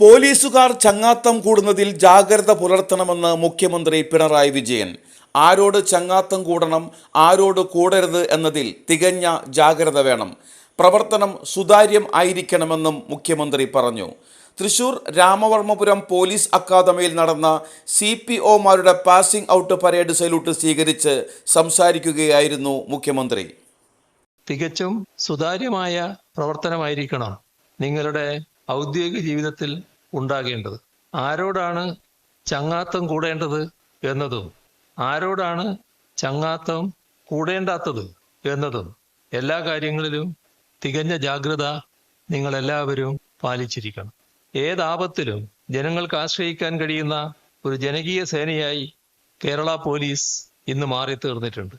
പോലീസുകാർ ചങ്ങാത്തം കൂടുന്നതിൽ ജാഗ്രത പുലർത്തണമെന്ന് മുഖ്യമന്ത്രി പിണറായി വിജയൻ. ആരോട് ചങ്ങാത്തം കൂടണം ആരോട് കൂടരുത് എന്നതിൽ തികഞ്ഞ ജാഗ്രത വേണം. പ്രവർത്തനം സുതാര്യം ആയിരിക്കണമെന്നും മുഖ്യമന്ത്രി പറഞ്ഞു. തൃശൂർ രാമവർമ്മപുരം പോലീസ് അക്കാദമിയിൽ നടന്ന സി പി ഒമാരുടെ പാസിംഗ് ഔട്ട് പരേഡ് സല്യൂട്ട് സ്വീകരിച്ച് സംസാരിക്കുകയായിരുന്നു മുഖ്യമന്ത്രി. തികച്ചും സുതാര്യമായ പ്രവർത്തനമായിരിക്കണം നിങ്ങളുടെ ഔദ്യോഗിക ജീവിതത്തിൽ ഉണ്ടാകേണ്ടത്. ആരോടാണ് ചങ്ങാത്തം കൂടേണ്ടത് എന്നതും ആരോടാണ് ചങ്ങാത്തം കൂടേണ്ടാത്തത് എന്നതും എല്ലാ കാര്യങ്ങളിലും തികഞ്ഞ ജാഗ്രത നിങ്ങൾ എല്ലാവരും പാലിച്ചിരിക്കണം. ഏതാപത്തിലും ജനങ്ങൾക്ക് ആശ്രയിക്കാൻ കഴിയുന്ന ഒരു ജനകീയ സേനയായി കേരള പോലീസ് ഇന്ന് മാറി തീർന്നിട്ടുണ്ട്